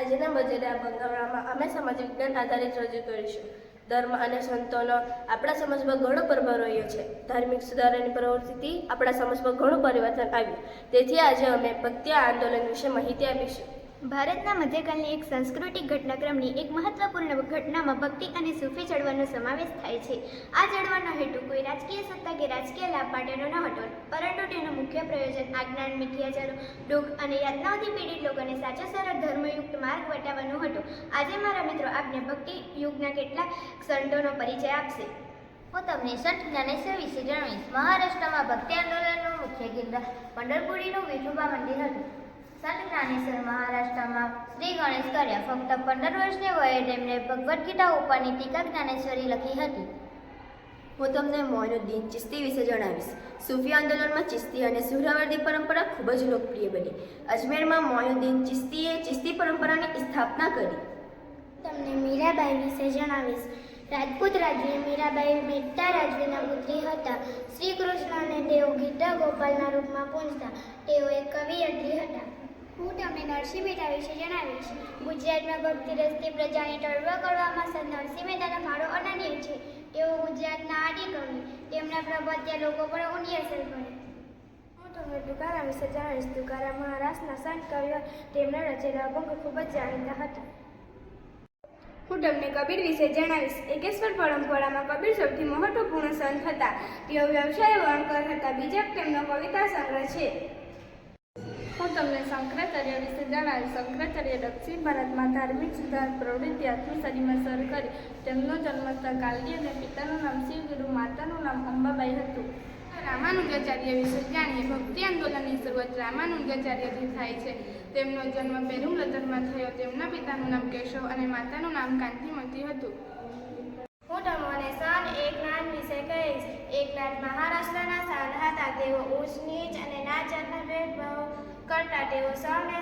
આજના મજેદાર બંગાવડામાં અમે સમાજ વિજ્ઞાન આધારિત રજૂ કરીશું. ધર્મ અને સંતોનો આપણા સમાજમાં ઘણો પ્રભાવ રહ્યો છે. ધાર્મિક સુધારાની પ્રવૃત્તિથી આપણા સમાજમાં ઘણું પરિવર્તન આવ્યું. તેથી આજે અમે ભક્તિ આંદોલન વિશે માહિતી આપીશું. ભારતના મધ્યકાલની એક સાંસ્કૃતિક ઘટનાક્રમની એક મહત્વપૂર્ણ ઘટનામાં ભક્તિ અને સૂફી ચળવળનો સમાવેશ થાય છે. આ ચળવળનો હેતુ કોઈ રાજકીય સત્તા કે રાજકીય લાભ માટેનો ન હતો, પરંતુ તેનું મુખ્ય પ્રયોજન આજ્ઞાન મિથ્યાચારો દુઃખ અને યાતનાઓથી પીડિત લોકોને સાચો, સરળ, ધર્મયુક્ત માર્ગ બતાવવાનો હતું. આજે મારા મિત્રો આપને ભક્તિ યુગના કેટલાક સંતોનો પરિચય આપશે. હું તમને સંત જ્ઞાનેશ્વર વિશે જણાવીશ. મહારાષ્ટ્રમાં ભક્તિ આંદોલનનું મુખ્ય કેન્દ્ર પંઢરપુરીનું વિઠોબા મંદિર હતું. સંત જ્ઞાનેશ્વર મહારાષ્ટ્રમાં શ્રી ગણેશ કર્યા. ફક્ત પંદર વર્ષની વયે તેમણે ભગવદ્ ગીતા ઉપરની ટીકા જ્ઞાનેશ્વરી લખી હતી. હું તમને મોઇનુદ્દીન ચિસ્તી વિશે જણાવીશ. સૂફી આંદોલનમાં ચિસ્તી અને સુહરાવર્દી પરંપરા ખૂબ જ લોકપ્રિય બની. અજમેરમાં મોઇનુદ્દીન ચિસ્તીએ ચિસ્તી પરંપરાની સ્થાપના કરી. તમને મીરાબાઈ વિશે જણાવીશ. રાજપૂત રાજવી મીરાબાઈ મેઘતા રાજવીના પુત્રી હતા. શ્રી કૃષ્ણને તેઓ ગીતા ગોપાલના રૂપમાં પૂજતા. તેઓ એક કવિયત્રી હતા. તમને નરસિંહ મહેતા વિશે જણાવીશ ગુજરાતમાં ભક્તિ રસ્તે પ્રજાની ટળવા કરવામાં સંત નરસિંહ મહેતાનો ફાળો અનન્ય છે. તેઓ ગુજરાતના આદિકવિ. તેમના પ્રભાત્યા લોકો પર ઊંડી અસર કરે હું તમને તુકારામ વિશે જણાવીશ. તુકારામ મહારાષ્ટ્રના સંત કવિઓ તેમના રચેલા અભંગ ખૂબ જ જાણીતા હતા. હું તમને કબીર વિશે જણાવીશ. એકેશ્વર પરંપરામાં કબીર સૌથી મહત્વપૂર્ણ સંત હતા. તેઓ વ્યવસાય વણકર હતા. બીજા તેમનો કવિતા સંગ્રહ છે. હું તમને શંકરાચાર્ય વિશે જણાવીશ. શંકરાચાર્ય દક્ષિણ ભારતમાં ધાર્મિક સુધાર, પ્રવૃત્તિ આઠમી સદીમાં સર કરી તેમનો જન્મસ્થળ કાલડી અને પિતાનું નામ શિવગુરુ માતાનું નામ અંબાબાઈ હતું. રામાનુજાચાર્ય વિશે જાણીએ. ભક્તિ આંદોલનની શરૂઆત રામાનુજાચાર્યથી થાય છે. તેમનો જન્મ પેરુમલતરમાં થયો. તેમના પિતાનું નામ કેશવ અને માતાનું નામ કાંતિમતી હતું. હું તમને સન એકનાથ વિશે કહીશ. એકનાથ મહારાષ્ટ્રના તેઓ ઊંચ નીચ અને નાચ જાતના ભેદભાવ કરતા તેઓ સૌને